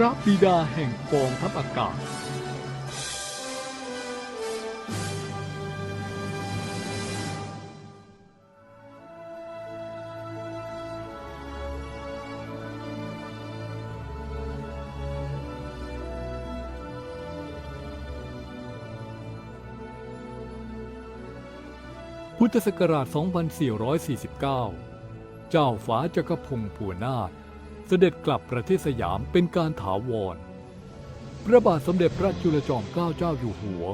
ระบิดาแห่งกองทัพอากาศ พุทธศักราช 2449 เจ้าฟ้าจักรพงศ์ผัวนาถ เสด็จกลับประเทศสยามเป็นการถาวร พระบาทสมเด็จพระจุลจอมเกล้าเจ้าอยู่หัว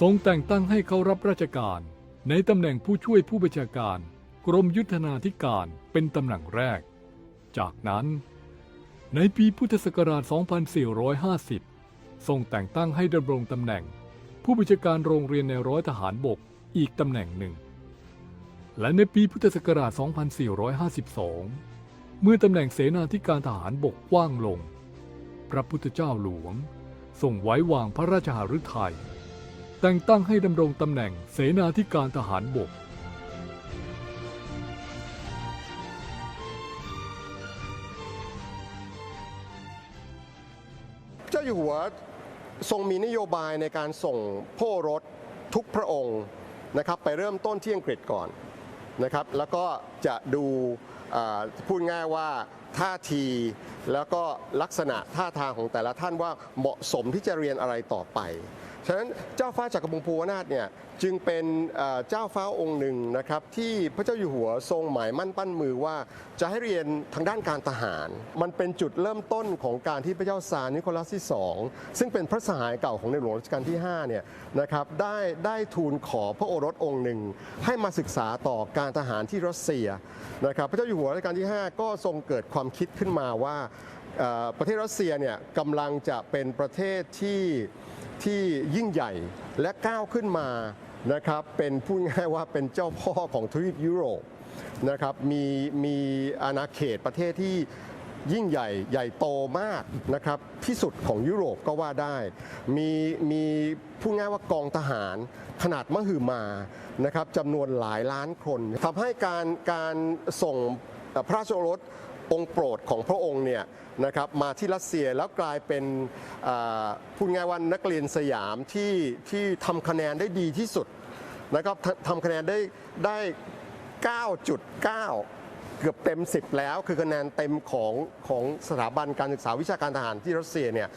ทรงแต่งตั้งให้เขารับราชการในตำแหน่งผู้ช่วยผู้บัญชาการ กรมยุทธนาธิการเป็นตำแหน่งแรก จากนั้นในปีพุทธศักราช 2450 ทรงแต่งตั้งให้ดำรงตำแหน่ง ผู้บัญชาการโรงเรียนในร้อยทหารบกอีกตำแหน่งหนึ่ง และในปีพุทธศักราช 2452 เมื่อตำแหน่งเสนาธิการทหารบกว่างลง พระพุทธเจ้าหลวงทรงไว้วางพระราชหฤทัยแต่งตั้งให้ดำรงตำแหน่งเสนาธิการทหารบก เจ้าอยู่หัวทรงมีนโยบายในการส่งพระโอรสทุกพระองค์นะครับไปเริ่มต้นที่อังกฤษก่อน นะครับ แล้วก็จะดูพูดง่ายว่าท่าทีแล้วก็ลักษณะท่าทางของแต่ละท่านว่าเหมาะสมที่จะเรียนอะไรต่อไป ฉะนั้นเจ้าฟ้าจักรพงศ์ภูวนาถเนี่ยจึงเป็นเจ้าฟ้าองค์หนึ่งนะครับที่พระเจ้าอยู่หัวทรงหมายมั่นปั้นมือว่า จะให้เรียนทางด้านการทหาร มันเป็นจุดเริ่มต้นของการที่พระเจ้าซาร์นิโคลัสที่ 2 ซึ่งเป็นพระสหายเก่าของในหลวงรัชกาลที่5เนี่ยนะครับได้ได้ทูลขอพระโอรสองค์หนึ่ง ให้มาศึกษาต่อการทหารที่รัสเซียนะครับพระเจ้าอยู่หัวรัชกาลที่ 5 ก็ทรงเกิดความคิดขึ้นมาว่า ประเทศรัสเซียเนี่ยกำลังจะเป็นประเทศที่ที่ยิ่งใหญ่และก้าวขึ้นมานะครับเป็นพูดง่ายว่าเป็นเจ้าพ่อของทวีปยุโรปนะครับมีมีอาณาเขตประเทศที่ยิ่งใหญ่ใหญ่โตมากนะครับที่สุดของยุโรปก็ว่าได้ มีมีพูดง่ายว่ากองทหารขนาดมหึมานะครับจำนวนหลายล้านคนทำให้การการส่งพระราชโอรส องค์โปรดของพระองค์เนี่ยนะครับมาที่รัสเซียแล้วกลายเป็นพูดง่ายว่านักเรียนสยามที่ที่ทำคะแนนได้ดีที่สุดนะครับททำคะแนนได้ได้ 9.9เกือบเต็ม 10 แล้วคือคะแนนเต็มของของสถาบันการศึกษาวิชาการทหารที่รัสเซียเนี่ย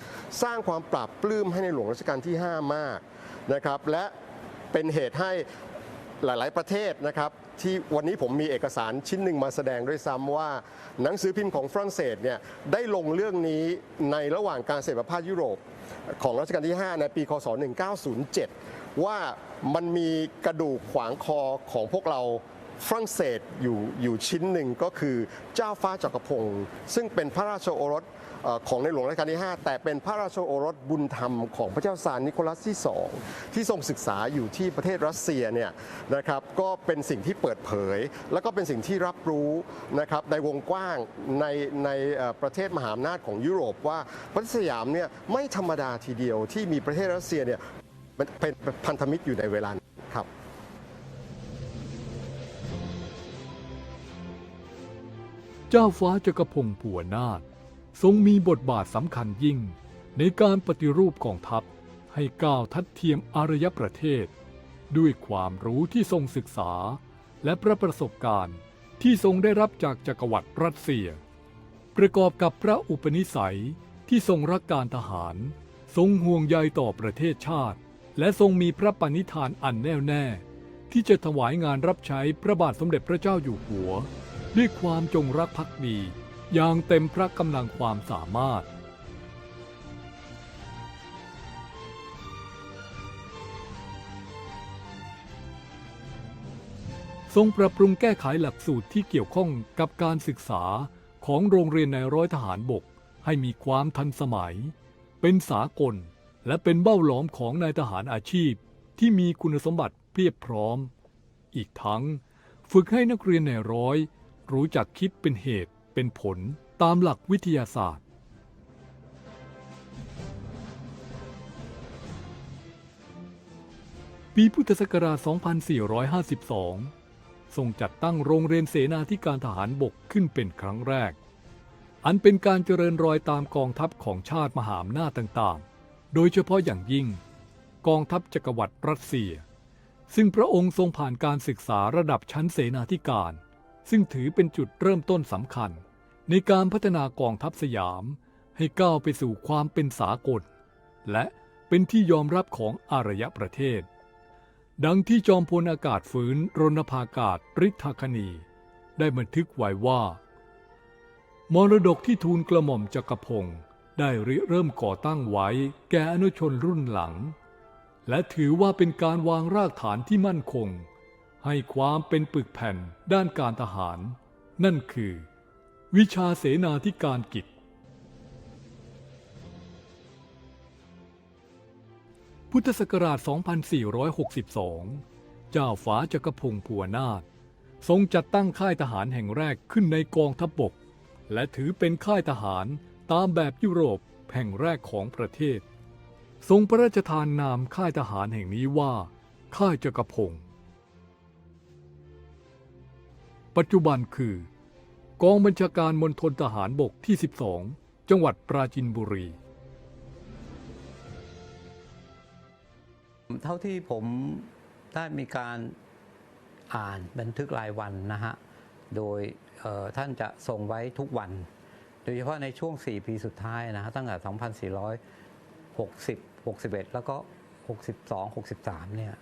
สร้างความปราบปลื้มให้ในหลวงรัชกาลที่ 5 มากนะครับและเป็นเหตุให้หลาย ๆ ประเทศนะครับ ที่วันนี้ผมมีเอกสารชิ้นหนึ่งมาแสดงด้วยซ้ำว่า หนังสือพิมพ์ของฝรั่งเศสเนี่ยได้ลงเรื่องนี้ในระหว่างการเสด็จประพาสยุโรปของรัชกาลที่ 5 ในปีคศ 1907 ว่ามันมีกระดูกขวางคอของพวกเราฝรั่งเศสอยู่อยู่ชิ้นหนึ่งก็คือเจ้าฟ้าจักรพงศ์ซึ่งเป็นพระราชโอรส ของในหลวงรัชกาลที่ 5 แต่เป็นพระราชโอรสบุญธรรมของพระเจ้าซาร์นิโคลัสที่ 2 ที่ทรงศึกษาอยู่ที่ประเทศรัสเซียเนี่ยนะครับก็เป็นสิ่งที่เปิดเผย แล้วก็เป็นสิ่งที่รับรู้นะครับในวงกว้างในในประเทศมหาอำนาจของยุโรปว่าประเทศสยามเนี่ยไม่ธรรมดาทีเดียวที่มีประเทศรัสเซียเนี่ยเป็นเป็นพันธมิตรอยู่ในเวลานี้ครับเจ้าฟ้าจักรพงศ์ผัวนาถ ทรงมีบทบาทสำคัญยิ่ง ในการปฏิรูปกองทัพให้ก้าวทัดเทียมอารยประเทศ ด้วยความรู้ที่ทรงศึกษา และประประสบการณ์ที่ทรงได้รับจากจักรวรรดิรัสเซีย ประกอบกับพระอุปนิสัยที่ทรงรักการทหาร ทรงห่วงใยต่อประเทศชาติ และทรงมีพระปณิธานอันแน่วแน่ ที่จะถวายงานรับใช้พระบาทสมเด็จพระเจ้าอยู่หัว ด้วยความจงรักภักดี อย่างเต็มพระกำลังความสามารถ ทรงปรับปรุงแก้ไขหลักสูตรที่เกี่ยวข้องกับการศึกษาของโรงเรียนในร้อยทหารบกให้มีความทันสมัย เป็นสากล และเป็นเบ้าหลอมของนายทหารอาชีพที่มีคุณสมบัติเพียบพร้อม อีกทั้ง ฝึกให้นักเรียนในร้อย รู้จักคิดเป็นเหตุ เป็นผลตามหลักวิทยาศาสตร์ ปีพุทธศักราช 2452 ทรงจัดตั้งโรงเรียนเสนาธิการทหารบกขึ้นเป็นครั้งแรก อันเป็นการเจริญรอยตามกองทัพของชาติมหาอำนาจต่างๆ โดยเฉพาะอย่างยิ่ง กองทัพจักรวรรดิรัสเซีย ซึ่งพระองค์ทรงผ่านการศึกษาระดับชั้นเสนาธิการ ซึ่งถือเป็นจุดเริ่มต้นสำคัญ ในการพัฒนากองทัพสยาม ให้ก้าวไปสู่ความเป็นสากล และเป็นที่ยอมรับของอารยประเทศ ดังที่จอมพลอากาศฝืนรณภากาศฤทธาคณี ได้บันทึกไว้ว่า มรดกที่ทูลกระหม่อมจักรพงศ์ได้ริเริ่มก่อตั้งไว้แก่อนุชนรุ่นหลัง และถือว่าเป็นการวางรากฐานที่มั่นคง ให้ความเป็นปึกแผ่นด้านการทหาร นั่นคือ วิชาเสนาธิการกิจ พุทธศักราช 2462 เจ้าฟ้าจักรพงศ์ผัวนาถทรงจัดตั้งค่ายทหารแห่งแรกขึ้นในกองทัพบก และถือเป็นค่ายทหารตามแบบยุโรปแห่งแรกของประเทศ ทรงพระราชทานนามค่ายทหารแห่งนี้ว่า ค่ายจักรพงศ์ ปัจจุบันคือ กองบัญชาการมณฑลทหารบกที่ 12 จังหวัดปราจินบุรี เท่าที่ผมได้มีการอ่านบันทึกรายวันนะฮะ โดยท่านจะส่งไว้ทุกวัน โดยเฉพาะในช่วง 4 ปีสุดท้ายนะฮะตั้งแต่ 2460 61 แล้วก็ 62 63 เนี่ย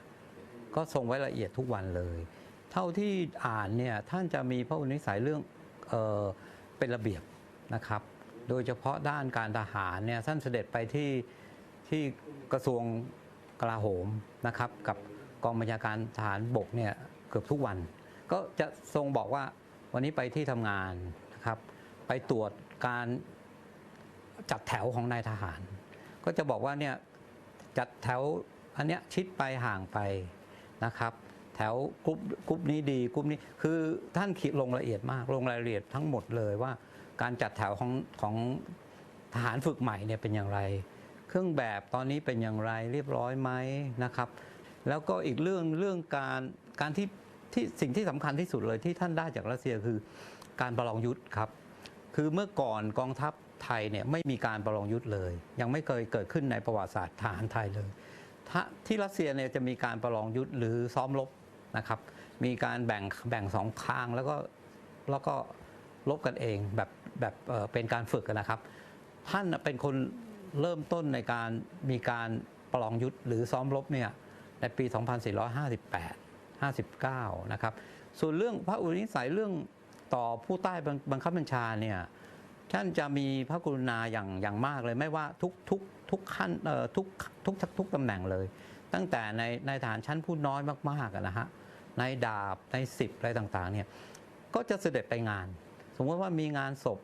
ก็ส่งไว้ละเอียดทุกวันเลย เท่าที่อ่านเนี่ยท่านจะมีพระอุนิสัยเรื่องเออเป็นระเบียบนะครับ โดยเฉพาะด้านการทหารเนี่ยท่านเสด็จไปที่ที่กระทรวงกลาโหมนะครับ กับกองบัญชาการทหารบกเนี่ยเกือบทุกวัน ก็จะทรงบอกว่าวันนี้ไปที่ทำงานนะครับ ไปตรวจการจัดแถวของนายทหาร ก็จะบอกว่าเนี่ยจัดแถวอันเนี้ยชิดไปห่างไปนะครับ แถวกรุ๊ปกรุ๊ปนี้ดีกรุ๊ปนี้คือท่านขีดลงละเอียดมากลงรายละเอียดทั้งหมดเลยว่า การจัดแถวของของทหารฝึกใหม่เนี่ยเป็นอย่างไร เครื่องแบบตอนนี้เป็นอย่างไรเรียบร้อยไหมนะครับ แล้วก็อีกเรื่องเรื่องการการที่ที่สิ่งที่สำคัญที่สุดเลยที่ท่านได้จากรัสเซียคือการประลองยุทธครับ คือเมื่อก่อนกองทัพไทยเนี่ยไม่มีการประลองยุทธเลย ยังไม่เคยเกิดขึ้นในประวัติศาสตร์ทหารไทยเลยที่รัสเซียเนี่ยจะมีการประลองยุทธหรือซ้อมรบ นะครับ มีการแบ่งแบ่งสองข้างแล้วก็แล้วก็ลบกันเองแบบแบบเออเป็นการฝึกกันนะครับ ท่านเป็นคนเริ่มต้นในการมีการประลองยุทธหรือซ้อมรบเนี่ยในปี 2458 59 นะครับ ส่วนเรื่องพระอุปนิสัยเรื่องต่อผู้ใต้บังคับบัญชาเนี่ยท่านจะมีพระกรุณาอย่างอย่างมากเลย ไม่ว่าทุกทุกทุกขั้นเอ่อทุกทุกทุกตำแหน่งเลย ตั้งแต่ในในฐานชั้นผู้น้อยมากๆนะฮะ ในดาบในสิบอะไรต่างๆเนี่ยก็จะเสด็จไปงาน สมมติว่ามีงานศพ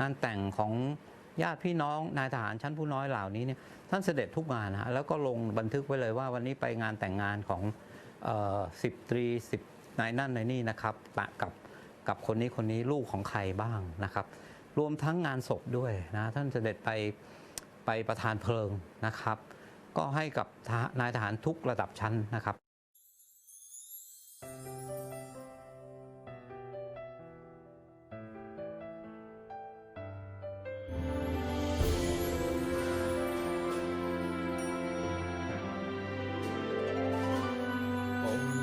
งานแต่งของญาติพี่น้องนายทหารชั้นผู้น้อยเหล่านี้เนี่ยท่านเสด็จทุกงานนะฮะแล้วก็ลงบันทึกไว้เลยว่าวันนี้ไปงานแต่งงานของสิบตรีสิบนายนั่นนายนี่นะครับปะกับกับคนนี้คนนี้ลูกของใครบ้างนะครับ รวมทั้งงานศพด้วยนะท่านเสด็จไปไปประธานเพลิงนะครับ ก็ให้กับนายทหารทุกระดับชั้นนะครับ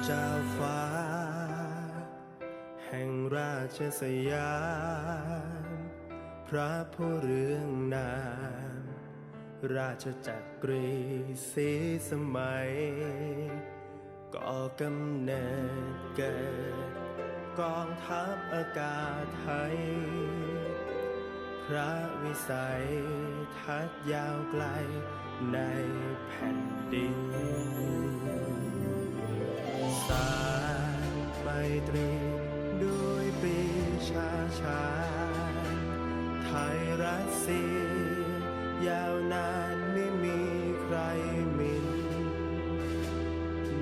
เจ้าฟ้า แห่งราชสยาม พระผู้เรืองนาม ราชจักรีสีสมัย ก่อกำเนิดเกิด กองทัพอากาศไทย พระวิสัยทัดยาวไกลในแผ่นดิน สารไมตรีด้วยปีชาชา ไทยรัสเซียยาวนานไม่มีใครมิน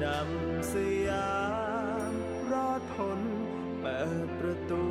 นำสยามรอดพ้นเปิดประตู